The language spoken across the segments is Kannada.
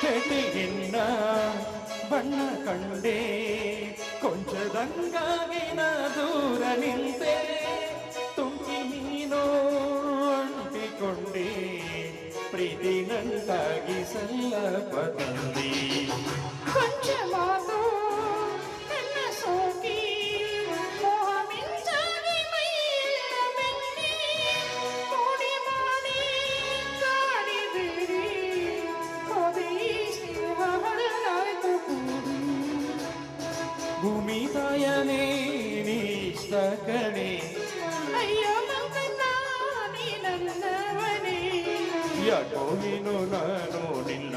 ಕೆಟಿಗಿನ್ನ ಬಣ್ಣ ಕಂಡೆ ಕೊಂಚದಂಗಾಗಿನ ದೂರ ನಿಂತೆ ತುಂಬಿ ನೀನು ಅಂಟಿಕೊಂಡೆ, ಪ್ರೀತಿ ನಂತಾಗಿ ಸಲ್ಲ ತಂದಿ. ಕೊಂಚ ಮಾತು భూమి తాయనే నీష్టకనే అయ్యో యా నిన్న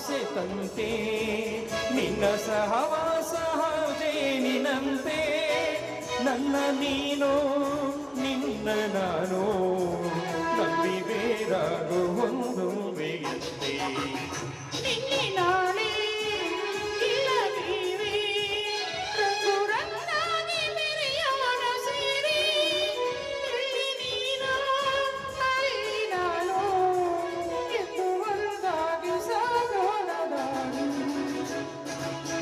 ಆಸೆ ತಂತೆ. ನಿನ್ನ ಸಹವಾಸ ಜೇನಿನಂತೆ ನನ್ನ ನೀನು ನಿನ್ನ ನಾನು. ನಂಬಿ ಬೇರಾಗು